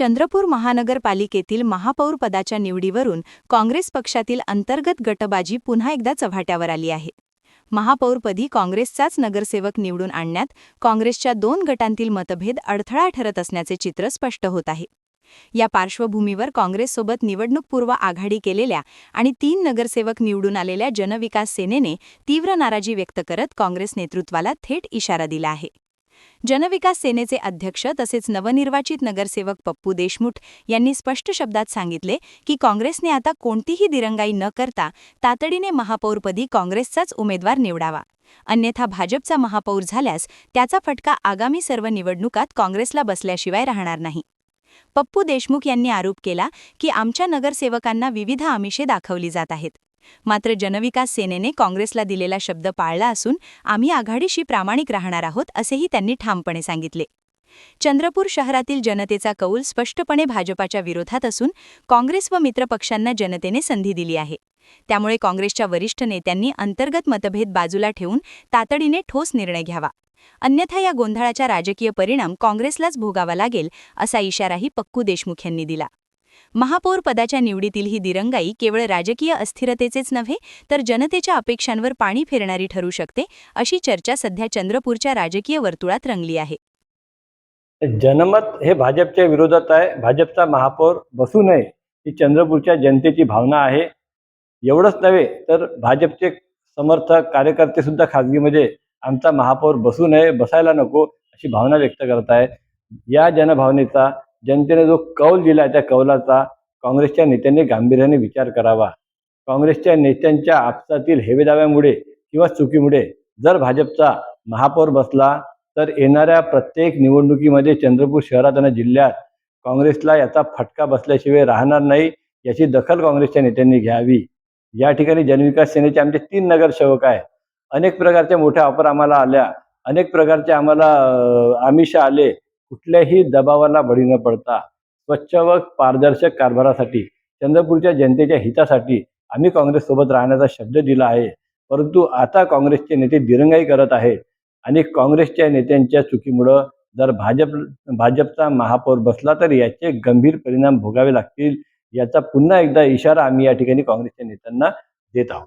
चंद्रपूर महानगरपालिकेतील महापौर पदाच्या निवडीवरून काँग्रेस पक्षातील अंतर्गत गटबाजी पुन्हा एकदा चव्हाट्यावर आली आहे. महापौरपदी काँग्रेसचाच नगरसेवक निवडून आणण्यात काँग्रेसच्या दोन गटांतील मतभेद अडथळा ठरत असण्याचे चित्र स्पष्ट होत आहे. या पार्श्वभूमीवर काँग्रेससोबत निवडणूकपूर्व आघाडी केलेल्या आणि तीन नगरसेवक निवडून आलेल्या जनविकास सेनेने तीव्र नाराजी व्यक्त करत काँग्रेस नेतृत्वाला थेट इशारा दिला आहे. जनविकास सेनेचे अध्यक्ष तसेच नवनिर्वाचित नगरसेवक पप्पू देशमुख यांनी स्पष्ट शब्दात सांगितले की काँग्रेसने आता कोणतीही दिरंगाई न करता तातडीने महापौरपदी काँग्रेसचाच उमेदवार निवडावा. अन्यथा भाजपचा महापौर झाल्यास त्याचा फटका आगामी सर्व निवडणुकात काँग्रेसला बसल्याशिवाय राहणार नाही. पप्पू देशमुख यांनी आरोप केला की आमच्या नगरसेवकांना विविध आमिषे दाखवली जात आहेत. मात्र जनविकास सेनेने काँग्रेसला दिलेला शब्द पाळला असून आम्ही आघाडीशी प्रामाणिक राहणार आहोत असेही त्यांनी ठामपणे सांगितले. चंद्रपूर शहरातील जनतेचा कौल स्पष्टपणे भाजपाच्या विरोधात असून काँग्रेस व मित्रपक्षांना जनतेने संधी दिली आहे. त्यामुळे काँग्रेसच्या वरिष्ठ नेत्यांनी अंतर्गत मतभेद बाजूला ठेवून तातडीने ठोस निर्णय घ्यावा. अन्यथा या गोंधळाचा राजकीय परिणाम काँग्रेसलाच भोगावा लागेल असा इशाराही पक्कू देशमुख यांनी दिला. महापौर पदाच्या निवडीतील ही दिरंगाई केवळ राजकीय अस्थिरतेचेच नव्हे तर जनतेच्या अपेक्षांवर पाणी फिरणारी ठरू शकते अशी चर्चा सध्या चंद्रपूरच्या राजकीय वर्तुळात रंगली आहे. जनमत हे भाजपच्या विरोधात आहे. भाजपचा महापौर बसू नये ही चंद्रपूरच्या जनतेची भावना आहे. एवढंच नव्हे तर भाजपचे समर्थक कार्यकर्ते सुद्धा खाजगीमध्ये आमचा महापौर बसू नये बसायला नको अशी भावना व्यक्त करत आहे. या जनभावनेचा जनतेने जो कौल दिला त्या कौलाचा काँग्रेसच्या नेत्यांनी गांभीर्याने विचार करावा. काँग्रेसच्या नेत्यांच्या आपसातील हेवेदाव्यामुळे किंवा चुकीमुळे जर भाजपचा महापौर बसला तर येणाऱ्या प्रत्येक निवडणुकीमध्ये चंद्रपूर शहरात आणि जिल्ह्यात काँग्रेसला याचा फटका बसल्याशिवाय राहणार नाही याची दखल काँग्रेसच्या नेत्यांनी घ्यावी. या ठिकाणी जनविकास सेनेचे आमचे तीन नगरसेवक आहे अनेक प्रकारच्या मोठ्या ऑफर आम्हाला आल्या अनेक प्रकारचे आम्हाला आमिष आले कुठल्याही दबावाला बळी न पडता स्वच्छ व पारदर्शक कारभारासाठी चंद्रपूरच्या जनतेच्या हितासाठी आम्ही काँग्रेससोबत राहण्याचा शब्द दिला आहे. परंतु आता काँग्रेसचे नेते दिरंगाई करत आहेत आणि काँग्रेसच्या नेत्यांच्या चुकीमुळं जर भाजप भाजपचा महापौर बसला तर याचे गंभीर परिणाम भोगावे लागतील याचा पुन्हा एकदा इशारा आम्ही या ठिकाणी काँग्रेसच्या नेत्यांना देत आहोत.